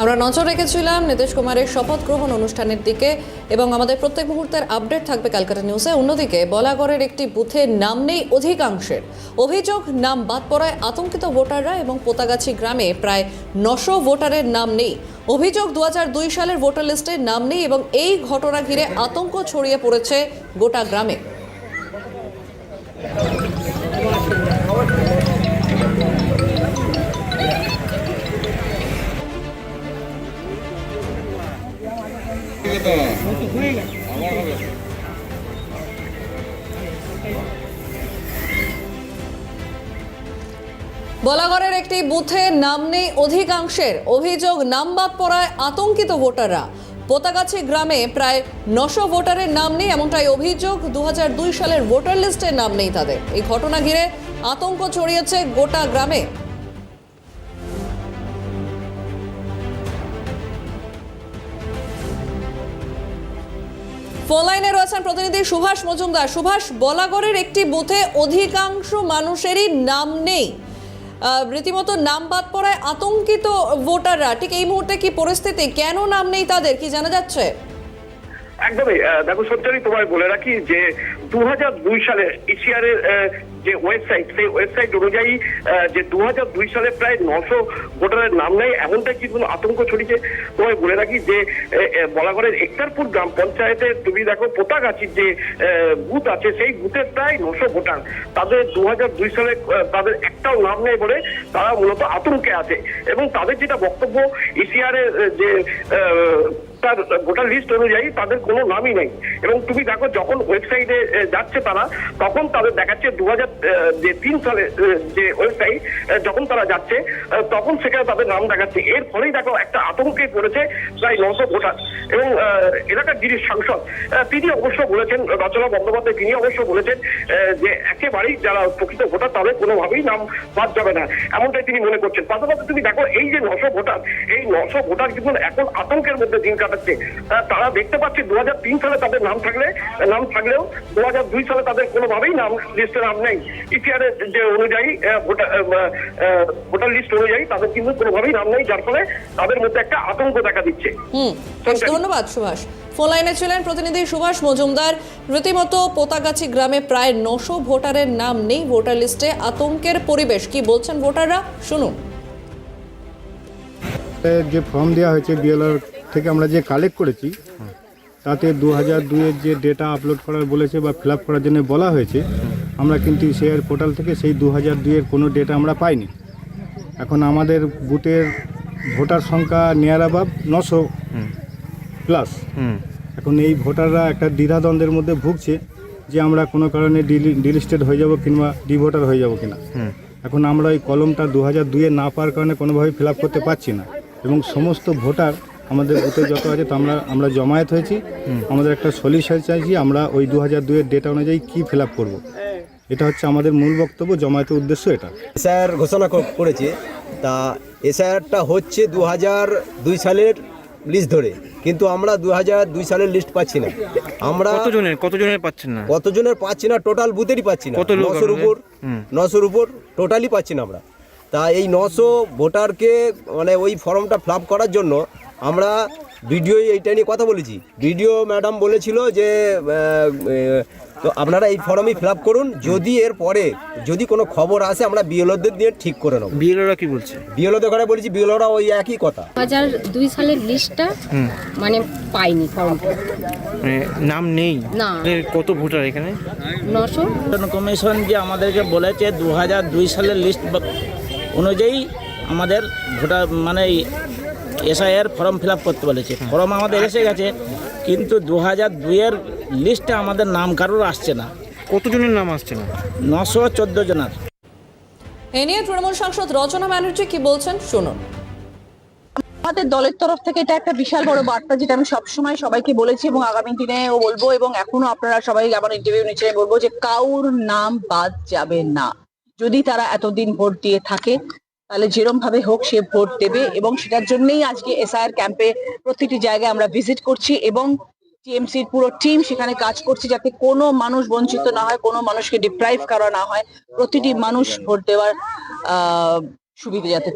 আমরা নজর রেখেছিলাম নীতিশ কুমারের শপথ গ্রহণ অনুষ্ঠানের দিকে এবং আমাদের প্রত্যেক মুহূর্তের আপডেট থাকবে ক্যালকাটা নিউজে। অন্যদিকে, বলাগড়ের একটি বুথে নাম নেই অধিকাংশের। অভিযোগ, নাম বাদ পড়ায় আতঙ্কিত ভোটাররা এবং পোতাগাছি গ্রামে প্রায় নশো ভোটারের নাম নেই। অভিযোগ দু হাজার দুই সালের ভোটার লিস্টে নাম নেই এবং এই ঘটনা ঘিরে আতঙ্ক ছড়িয়ে পড়েছে গোটা গ্রামে। বলাগড়ের একটি বুথে নাম নেই অধিকাংশের। অভিযোগ নাম বাদ পড়ায় আতঙ্কিত ভোটাররা। পোতাগাছি গ্রামে প্রায় নশো ভোটারের নাম নেই, এমনটাই অভিযোগ। দু হাজার দুই সালের ভোটার লিস্টের নাম নেই তাদের। এই ঘটনা ঘিরে আতঙ্ক ছড়িয়েছে গোটা গ্রামে। ফোন লাইনে রয়েছেন প্রতিনিধি সুভাষ মজুমদার। সুভাষ বলাগড়ের একটি বুথে অধিকাংশ মানুষেরই নাম নেই। রীতিমতো নাম বাদ পড়ায় আতঙ্কিত ভোটাররা। ঠিক এই মুহূর্তে কি পরিস্থিতি? কেন নাম নেই তাদের? কি জানা যাচ্ছে? একদমই। দেখো সত্যি তোমায় বলে রাখি যে দু সালে এশিয়ারের যে ওয়েবসাইট সেই ওয়েবসাইট অনুযায়ী যে দু দুই সালে প্রায় নশো ভোটারের নাম নেই এমনটাই কিন্তু আতঙ্ক ছড়িয়েছে? তোমায় বলে রাখি যে বলাগড়ের একতারপুর গ্রাম পঞ্চায়েতে তুমি দেখো পোতাগাছির যে বুথ আছে সেই বুথে প্রায় নশো ভোটার। তাদের দু দুই সালে তাদের একটাও নাম নেই বলে তারা মূলত আতঙ্কে আছে। এবং তাদের যেটা বক্তব্য এশিয়ারের যে আহ, তার গোটা লিস্ট অনুযায়ী তাদের কোনো নামই নেই। এবং তুমি দেখো যখন ওয়েবসাইটে যাচ্ছে তারা, তখন তাদের দেখাচ্ছে দু হাজার যে তিন সালে যে ওয়েবসাইট যখন তারা যাচ্ছে তখন সেখানে তাদের নাম দেখাচ্ছে। এর ফলেই দেখো একটা আতঙ্কে পড়েছে প্রায় নশো ভোটার। এবং এলাকার যিনি সাংসদ তিনি অবশ্য বলেছেন, রচনা বন্দ্যোপাধ্যায়, তিনি অবশ্য বলেছেন যে একেবারেই যারা প্রকৃত ভোটার, তাদের কোনোভাবেই নাম বাদ যাবে না। এমনটাই তিনি মনে করছেন। পাশাপাশি তুমি দেখো, এই যে নশো ভোটার, এই নশো ভোটার কিন্তু এখন আতঙ্কের মধ্যে দিন কাটাচ্ছে তারা দেখতে পাচ্ছে দু সালে তাদের নাম থাকলে নাম থাকলেও দু সালে তাদের কোনোভাবেই নাম লিস্টে নাম নেই। ইতিহারের যে অনুযায়ী ভোটার লিস্ট অনুযায়ী তাদের কিন্তু কোনোভাবেই নাম নেই যার ফলে তাদের মধ্যে একটা আতঙ্ক দেখা দিচ্ছে। ধন্যবাদ সুভাষ। ফোন লাইনে ছিলেন প্রতিনিধি সুভাষ মজুমদার। রীতিমতো পোতাগাছি গ্রামে প্রায় নশো ভোটারের নাম নেই ভোটার লিস্টে। আতঙ্কের পরিবেশ কি বলছেন ভোটাররা? শুনুন। যে ফর্ম দেওয়া হয়েছে বিএলআর থেকে আমরা যে কালেক্ট করেছি তাতে দু হাজার দুইয়ের যে ডেটা আপলোড করার বলেছে বা ফিল আপ করার জন্য বলা হয়েছে আমরা কিন্তু শেয়ার পোর্টাল থেকে সেই দু হাজার দুইয়ের কোনো ডেটা আমরা পাইনি। এখন আমাদের বুথের ভোটার সংখ্যা নিয়ার অ্যাবাভ নশো প্লাস এখন এই ভোটাররা একটা দ্বিধাদ্বন্দ্বের মধ্যে ভুগছে যে আমরা কোনো কারণে ডিলিস্টেড হয়ে যাব কিংবা ডিভোটার হয়ে যাব কিনা। এখন আমরা ওই কলমটা দু হাজার দুইয়ে না পাওয়ার কারণে কোনোভাবে ফিল আপ করতে পারছি না। এবং সমস্ত ভোটার আমাদের বুথে যত আছে তো আমরা আমরা জমায়েত হয়েছি। আমাদের একটা সলিউশন চাইছি আমরা ওই দু হাজার দুইয়ের ডেটা অনুযায়ী কী ফিল আপ করব। এটা হচ্ছে আমাদের মূল বক্তব্য জমায়েতের উদ্দেশ্য এটা। এসআইআর ঘোষণা করেছে। তা এসআইআরটা হচ্ছে দু হাজার দুই সালের লিস্ট ধরে। কিন্তু আমরা দু হাজার দুই সালের লিস্ট পাচ্ছি না। আমরা কতজনের কতজনের পাচ্ছেন না? কতজনের পাচ্ছি না টোটাল বুথেরই পাচ্ছি না। নশোর উপর হুম। নশোর উপর টোটালি পাচ্ছি না আমরা। তা এই নশো ভোটারকে মানে ওই ফর্মটা ফিল করার জন্য আমরা ভিডিও এইটা নিয়ে কথা বলেছি। ভিডিও ম্যাডাম বলেছিল যে তো আপনারা এই ফর্মই ফিল করুন যদি এর পরে যদি কোনো খবর আসে আমরা বিএলওদের দিয়ে ঠিক করে নেব। বিএলওরা কি বলছে? বিএলওদের ঘরে বলেছি বিএলওরা ওই একই কথা। হাজার দুই সালের লিস্টটা মানে পাইনি ফর্মটা মানে নাম নেই? না। কত ভোটার এখানে? নশো। কমিশন যে আমাদেরকে বলেছে দু হাজার দুই সালের লিস্ট অনুযায়ী আমাদের ভোটার মানে এসআইয়ের ফর্ম ফিল আপ করতে বলেছে। ফর্ম আমাদের এসে গেছে কিন্তু দু হাজার দুইয়ের লিস্টে আমাদের নাম কারোর আসছে না। কতজনের নাম আসছে না? নশো চোদ্দ জনের। এ নিয়ে তৃণমূল সাংসদ রচনা ব্যানার্জি কি বলছেন শুনুন। আমাদের দলের তরফ থেকে এটা একটা বিশাল বড় বার্তা যেটা আমি সবসময় সবাইকে বলেছি এবং আগামী দিনেও বলব এবং এখনও আপনারা সবাই আমার ইন্টারভিউ নিচ্ছে বলব যে কাউর নাম বাদ যাবে না। যদি তারা এতদিন ভোট দিয়ে থাকে তাহলে যেরম ভাবে হোক সে ভোট দেবে এবং সেটার জন্যই আজকে এসআইআর ক্যাম্পে প্রতিটি জায়গায় আমরা ভিজিট করছি এবং টিএমসির পুরো টিম সেখানে কাজ করছে যাতে কোনো মানুষ বঞ্চিত না হয়, কোনো মানুষকে ডিপ্রাইভ করা না হয়। প্রতিটি মানুষ ভোট দেওয়ার সুবিধা যাতে